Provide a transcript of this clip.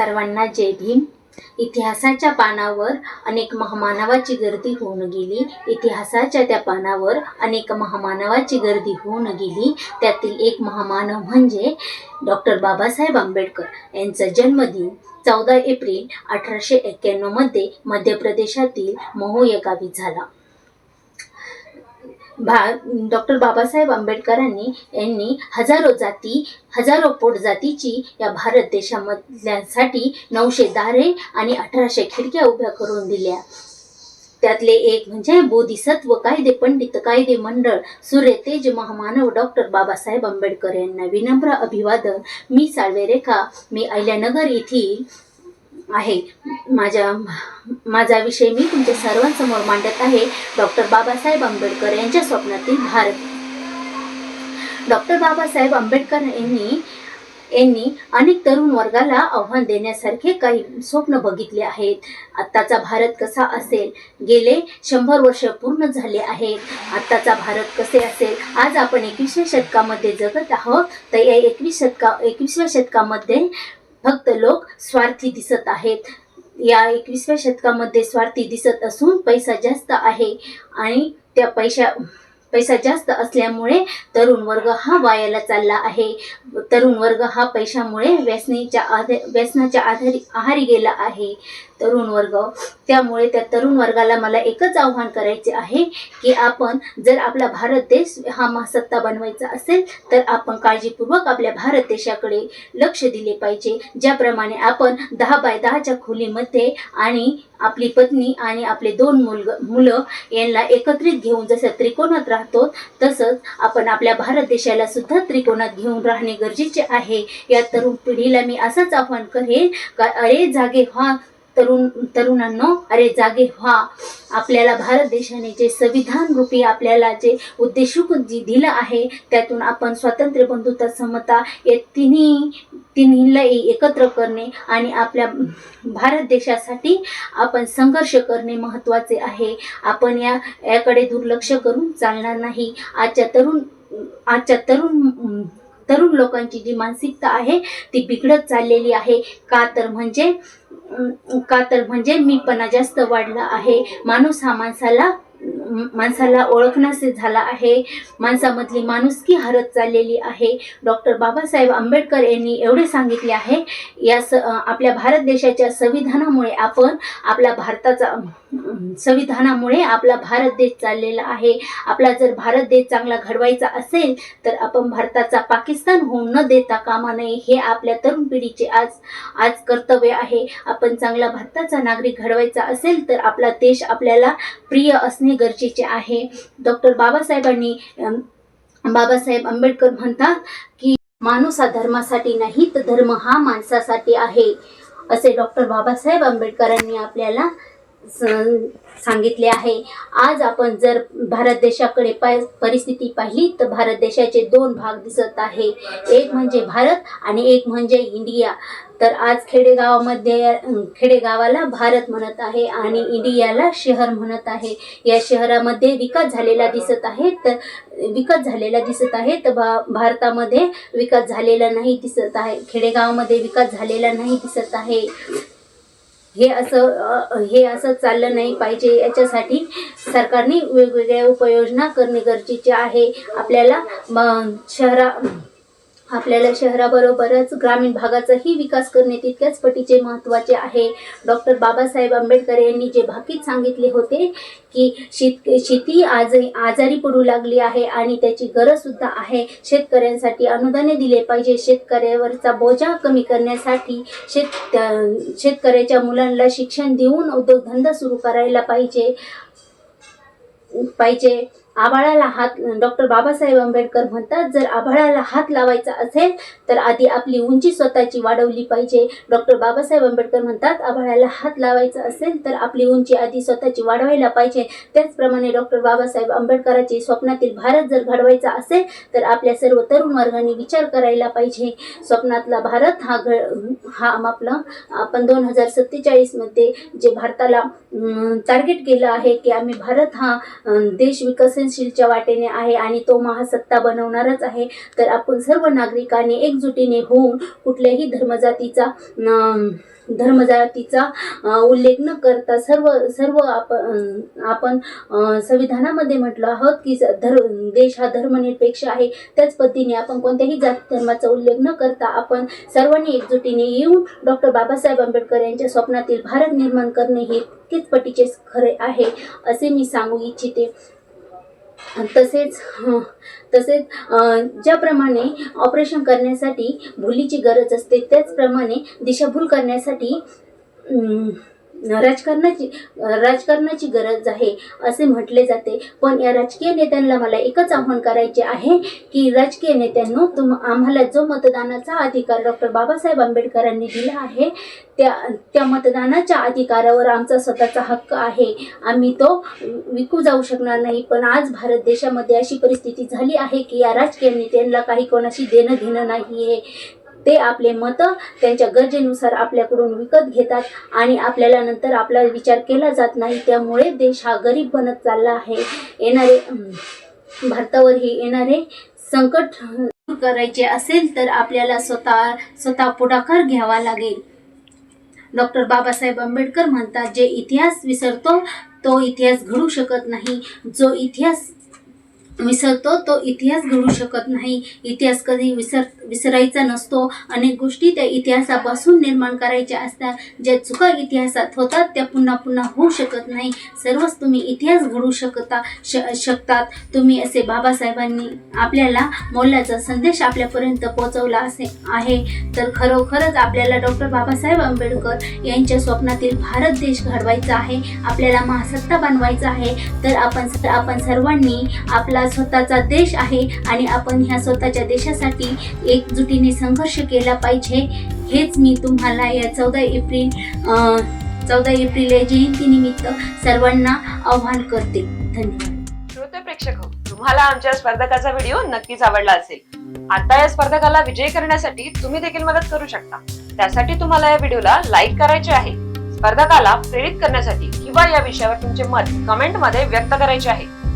सर्वांना जय भीम. इतिहासाच्या पानावर अनेक महामानवाची गर्दी होऊन गेली. इतिहासाच्या त्या पानावर अनेक महामानवाची गर्दी होऊन गेली. त्यातील एक महामानव म्हणजे डॉक्टर बाबासाहेब आंबेडकर. यांचा जन्मदिन चौदा एप्रिल अठराशे एक्क्याण्णवमध्ये मध्य प्रदेशातील महू या गावी झाला. भा डॉक्टर बाबासाहेब आंबेडकरांनी यांनी हजारो जाती हजारो पोट जातीची या भारत देशामधल्यासाठी नऊशे दारे आणि अठराशे खिडक्या उभ्या करून दिल्या. त्यातले एक म्हणजे बोधिसत्व कायदे पंडित कायदे मंडळ सूर्य तेज महामानव डॉक्टर बाबासाहेब आंबेडकर यांना विनम्र अभिवादन. मी साळवे रेखा मी अहिल्यानगर येथील आहे. माझ्या माझा विषय मी तुमच्या सर्वांसमोर मांडत आहे डॉक्टर बाबासाहेब आंबेडकर यांच्या स्वप्नातील भारत. डॉक्टर बाबासाहेब आंबेडकर यांनी यांनी अनेक तरुण वर्गाला आव्हान देण्यासारखे काही स्वप्न बघितले आहेत. आत्ताचा भारत कसा असेल? गेले शंभर वर्ष पूर्ण झाले आहेत. आत्ताचा भारत कसे असेल? आज आपण एकविसव्या शतकामध्ये जगत आहोत. तर या एकवीस शतका एकविसव्या शतकामध्ये फक्त लोक स्वार्थी दिसत आहेत. या एकविसव्या शतकामध्ये स्वार्थी दिसत असून पैसा जास्त आहे आणि त्या पैशा पैसा जास्त असल्यामुळे तरुण वर्ग हा वायाला चालला आहे. तरुण वर्ग हा पैशामुळे व्यसनीच्या आध व्यसनाच्या आधारी आहारी गेला आहे. तरुण वर्ग त्यामुळे त्या तरुण वर्गाला मला एकच आव्हान करायचे आहे की आपण जर आपला भारत देश हा महासत्ता बनवायचा असेल तर आपण काळजीपूर्वक आपल्या भारत देशाकडे लक्ष दिले पाहिजे. ज्याप्रमाणे आपण दहा बाय दहाच्या खोलीमध्ये आणि आपली पत्नी आणि आपले दोन मुलग मुलं यांना एकत्रित घेऊन जसं त्रिकोणात राहतो तसंच आपण आपल्या भारत देशाला सुद्धा त्रिकोणात घेऊन राहणे गरजेचे आहे. या तरुण पिढीला मी असंच आव्हान करेन का अरे जागे व्हा. तरुण तरुणांनो अरे जागे व्हा. आपल्याला भारत देशाने जे संविधान रूपी आपल्याला जे उद्देशूक जी दिलं आहे त्यातून आपण स्वातंत्र्य बंधुता समता या तिन्ही तिन्हीला एकत्र करणे आणि आपल्या भारत देशासाठी आपण संघर्ष करणे महत्त्वाचे आहे. आपण या याकडे दुर्लक्ष करून चालणार नाही. आजच्या तरुण आजच्या तरुण तरुण लोकांची जी मानसिकता आहे ती बिघडत चाललेली आहे. का तर म्हणजे का तर म्हणजे मीपणा जास्त वाढला आहे. माणूस हा माणसाला माणसाला ओळखण्याचे झाला आहे. माणसामधली माणुसकी हरत चाललेली आहे. डॉक्टर बाबासाहेब आंबेडकर यांनी एवढे सांगितले आहे. या स आपल्या भारत देशाच्या संविधानामुळे आपण आपला भारताचा संविधानामुळे आपला भारत देश चाललेला आहे. आपला जर भारत देश चांगला घडवायचा असेल तर आपण भारताचा पाकिस्तान होऊन न देता कामा नये हे आपल्या तरुण पिढीचे आज आज कर्तव्य आहे. आपण चांगला भारताचा नागरिक घडवायचा असेल तर आपला देश आपल्याला प्रिय असणे गरजेचे आहे. डॉक्टर बाबासाहेबांनी बाबासाहेब आंबेडकर म्हणतात की माणूस हा धर्मासाठी नाही तर धर्म हा माणसासाठी आहे. असे डॉक्टर बाबासाहेब आंबेडकरांनी आपल्याला सांगितले आहे. आज आपण जर भारत देशाकडे पाय परिस्थिती पाहिली तर भारत देशाचे दोन भाग दिसत आहे. एक म्हणजे भारत आणि एक म्हणजे इंडिया. तर आज खेडेगावामध्ये खेडेगावाला भारत म्हणत आहे आणि इंडियाला शहर म्हणत आहे. या शहरामध्ये विकास झालेला दिसत आहे तर विकास झालेला दिसत आहे तर भा भारतामध्ये विकास झालेला नाही दिसत आहे. खेडेगावामध्ये विकास झालेला नाही दिसत आहे. हे असं हे असं चाललं नाही पाहिजे. याच्यासाठी सरकारने वेगवेगळ्या उपाययोजना करणे गरजेचे आहे. आपल्याला शहरा आपल्याला शहराबरोबरच ग्रामीण भागाचाही विकास करणे तितक्याच पटीचे महत्त्वाचे आहे. डॉक्टर बाबासाहेब आंबेडकर यांनी जे भाकीत सांगितले होते की शेत शेती आज आजारी पडू लागली आहे आणि त्याची गरजसुद्धा आहे. शेतकऱ्यांसाठी अनुदाने दिले पाहिजे. शेतकऱ्यावरचा बोजा कमी करण्यासाठी शेत शेतकऱ्याच्या मुलांना शिक्षण देऊन उद्योगधंदा सुरू करायला पाहिजे पाहिजे. आभाळाला हात डॉक्टर बाबासाहेब आंबेडकर म्हणतात जर आभाळाला हात लावायचा असेल तर आधी आपली उंची स्वतःची वाढवली पाहिजे. डॉक्टर बाबासाहेब आंबेडकर म्हणतात आभाळाला हात लावायचा असेल तर आपली उंची आधी स्वतःची वाढवायला पाहिजे. त्याचप्रमाणे डॉक्टर बाबासाहेब आंबेडकरांचे स्वप्नातील भारत जर घडवायचा असेल तर आपल्या सर्व तरुण वर्गाने विचार करायला पाहिजे. स्वप्नातला भारत हा घ हा आपला आपण दोन हजार सत्तेचाळीसमध्ये जे भारताला टार्गेट केलं आहे की आम्ही भारत हा देश विकसन संवेदनशीलच्या वाटेने आहे आणि तो महासत्ता बनवणारच आहे. तर आपण सर्व नागरिकांनी एकजुटीने होऊन कुठल्याही धर्मजातीचा धर्मजातीचा उल्लेख न करता सर्व सर्व आपण आपण संविधानामध्ये म्हटलं आहोत की धर देश हा धर्मनिरपेक्ष आहे. त्याच पद्धतीने आपण कोणत्याही जाती धर्माचा उल्लेख न करता आपण सर्वांनी एकजुटीने येऊन डॉक्टर बाबासाहेब आंबेडकर यांच्या स्वप्नातील भारत निर्माण करणे हे तितकेच पटीचे खरे आहे असे मी सांगू इच्छिते. तसेच तसेच ज्याप्रमाणे ऑपरेशन करण्यासाठी भुलीची गरज असते त्याचप्रमाणे दिशाभूल करण्यासाठी राजकारणाची राजकारणाची गरज आहे असे म्हटले जाते. पण या राजकीय नेत्यांना मला एकच आव्हान करायचे आहे की राजकीय नेत्यांनो तुम आम्हाला जो मतदानाचा अधिकार डॉक्टर बाबासाहेब आंबेडकरांनी दिला आहे त्या त्या मतदानाच्या अधिकारावर आमचा स्वतःचा हक्क आहे. आम्ही तो विकू जाऊ शकणार नाही. पण आज भारत देशामध्ये अशी परिस्थिती झाली आहे की या राजकीय नेत्यांना काही कोणाशी देणं घेणं नाही आहे ते आपले मतं त्यांच्या गरजेनुसार आपल्याकडून विकत घेतात आणि आपल्याला नंतर आपला विचार केला जात नाही त्यामुळे देश हा गरीब बनत चालला आहे. येणारे भारतावरही भारतावर येणारे संकट दूर करायचे असेल तर आपल्याला स्वतः स्वतः पुढाकार घ्यावा लागेल. डॉक्टर बाबासाहेब आंबेडकर म्हणतात जे इतिहास विसरतो तो इतिहास घडू शकत नाही. जो इतिहास विसरतो तो इतिहास घडू शकत नाही. इतिहास कधी विसर विसरायचा नसतो. अनेक गोष्टी त्या इतिहासापासून निर्माण करायच्या असतात. ज्या चुका इतिहासात होतात त्या पुन्हा पुन्हा होऊ शकत नाही. सर्वच तुम्ही इतिहास घडू शकता श शकतात. तुम्ही असे बाबासाहेबांनी आपल्याला मोलाचा संदेश आपल्यापर्यंत पोहोचवला असे आहे. तर खरोखरच आपल्याला डॉक्टर बाबासाहेब आंबेडकर यांच्या स्वप्नातील भारत देश घडवायचा आहे आपल्याला महासत्ता बनवायचा आहे. तर आपण आपण सर्वांनी आपला स्वतःचा देश आहे आणि आपण ह्या स्वतःच्या देशासाठी एकजुटीने संघर्ष केला पाहिजे. हेच मी तुम्हाला या चौदा एप्रिल चौदा एप्रिल या जयंतीनिमित्त सर्वांना आव्हान करते. धन्यवाद. श्रोते प्रेक्षक हो, तुम्हाला आमच्या स्पर्धकाचा व्हिडिओ नक्कीच आवडला असेल. आता या स्पर्धकाला विजयी करण्यासाठी तुम्ही देखील मदत करू शकता. त्यासाठी तुम्हाला या व्हिडिओला लाईक करायचे आहे. स्पर्धकाला प्रेरित करण्यासाठी किंवा या विषयावर तुमचे मत कमेंटमध्ये व्यक्त करायचे आहे.